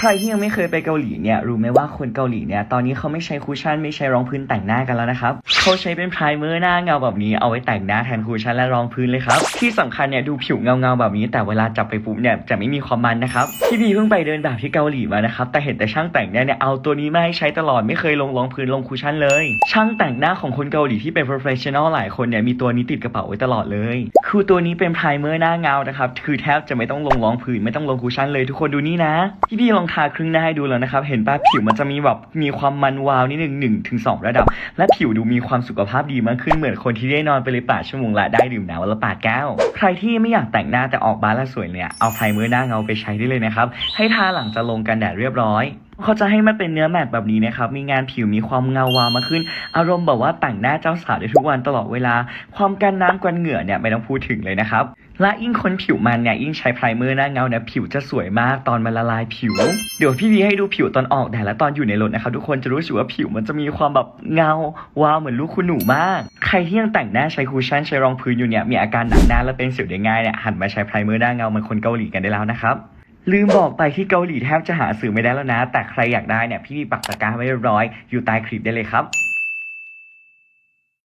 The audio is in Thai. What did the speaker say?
ใครที่ยังไม่เคยไปเกาหลีเนี่ยรู้ไหมว่าคนเกาหลีเนี่ยตอนนี้เขาไม่ใช้คุชชั่นไม่ใช้รองพื้นแต่งหน้ากันแล้วนะครับเขาใช้เป็นไพรเมอร์หน้าเงาแบบนี้เอาไว้แต่งหน้าแทนคุชชั่นและรองพื้นเลยครับที่สำคัญเนี่ยดูผิวเงาเงาๆแบบนี้ แต่เวลาจับไปปุ๊บเนี่ยจะไม่มีความมันนะครับพี่บีเพิ่งไปเดินแบบที่เกาหลีมานะครับแต่เห็นแต่ช่างแต่งหน้าเนี่ยเอาตัวนี้มาให้ใช้ตลอดไม่เคยลงรองพื้นลงคุชชั่นเลย ช่างแต่งหน้าของคนเกาหลีที่เป็น professional หลายคนเนี่ยมีตัวนี้ติดกระเป๋าไว้ตลอดเลย คือตัวนี้เป็นไพรเมอร์หน้าเงานะครับคือแทบจะไม่ต้องลงรองพื้นไม่ต้องลงคุชชั่นเลยทุกคนดูนี่นะพี่พี่ลองทาครึ่งหน้าให้ดูแล้วนะครับ เห็นป่ะผิวมันจะมีแบบมีความมันวาวนิดหนึ่งหนึ่งถึงสองระดับ และผิวดูมีความสุขภาพดีมากขึ้นเหมือนคนที่ได้นอนไปเลยแปดชั่วโมงละได้ดื่มน้ำวันละแปดแก้ว ใครที่ไม่อยากแต่งหน้าแต่ออกบ้านแล้วสวยเนี่ยเอาไพรเมอร์หน้าเงาไปใช้ได้เลยนะครับ ให้ทาหลังจะลงกันแดดเรียบร้อย เขาจะให้มันเป็นเนื้อแมตแบบนี้นะครับ มีงานผิวมีความเงาวาวมากขึ้น อารมณ์แบบว่าแต่งหน้าเจ้าสาวได้ทุกวันตลอดเวลา ความกันน้ำกันเหงื่อเนี่ยไม่ต้องพูดถึงเลยนะครับ และยิ่งคนผิวมันเนี่ยยิ่งใช้ไพรเมอร์หน้าเงาเนี่ยผิวจะสวยมากตอนมันละลายผิว เดี๋ยวพี่วีให้ดูผิวตอนออกแดดและตอนอยู่ในรถนะครับทุกคนจะรู้สึกว่าผิวมันจะมีความแบบเงาวาวเหมือนลูกคุณหนูมาก ใครที่ยังแต่งหน้าใช้คูชั่นใช้รองพื้นอยู่เนี่ยมีอาการหนักหน้าและเป็นสิวได้ง่ายเนี่ยหันมาใช้ไพรเมอร์หน้าเงาเหมือนคนเกาหลีกันได้แล้วนะครับ ลืมบอกไปที่เกาหลีแทบจะหาสื่อไม่ได้แล้วนะ แต่ใครอยากได้เนี่ยพี่มีปักตะกร้าไว้เรียบร้อยอยู่ใต้คลิปได้เลยครับ